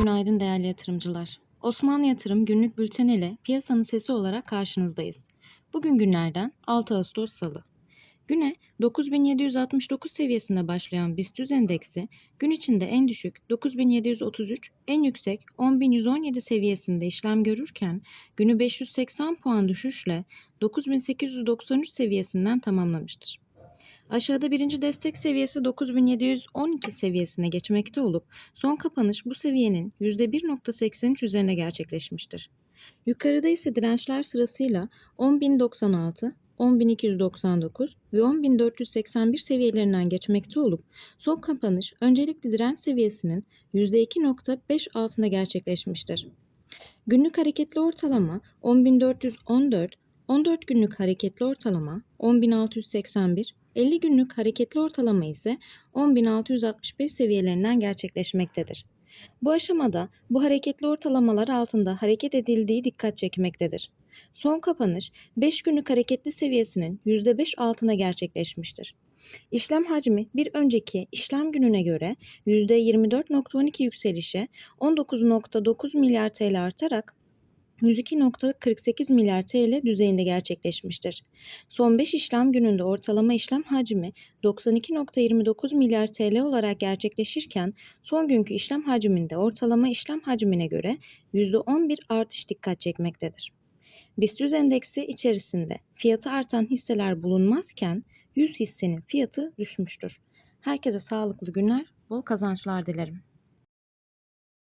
Günaydın değerli yatırımcılar. Osmanlı Yatırım günlük bülteni ile piyasanın sesi olarak karşınızdayız. Bugün günlerden 6 Ağustos Salı. Güne 9769 seviyesinde başlayan BIST endeksi gün içinde en düşük 9733, en yüksek 10117 seviyesinde işlem görürken günü 580 puan düşüşle 9893 seviyesinden tamamlamıştır. Aşağıda birinci destek seviyesi 9712 seviyesine geçmekte olup son kapanış bu seviyenin %1.83 üzerine gerçekleşmiştir. Yukarıda ise dirençler sırasıyla 10.096, 10.299 ve 10.481 seviyelerinden geçmekte olup son kapanış öncelikli direnç seviyesinin %2.5 altında gerçekleşmiştir. Günlük hareketli ortalama 10.414, 14 günlük hareketli ortalama 10.681, 50 günlük hareketli ortalama ise 10.665 seviyelerinden gerçekleşmektedir. Bu aşamada bu hareketli ortalamalar altında hareket edildiği dikkat çekmektedir. Son kapanış 5 günlük hareketli seviyesinin %5 altına gerçekleşmiştir. İşlem hacmi bir önceki işlem gününe göre %24.12 yükselişe 19.9 milyar TL artarak 102.48 milyar TL düzeyinde gerçekleşmiştir. Son 5 işlem gününde ortalama işlem hacmi 92.29 milyar TL olarak gerçekleşirken son günkü işlem hacminde ortalama işlem hacmine göre %11 artış dikkat çekmektedir. BIST 100 endeksi içerisinde fiyatı artan hisseler bulunmazken 100 hissenin fiyatı düşmüştür. Herkese sağlıklı günler, bol kazançlar dilerim.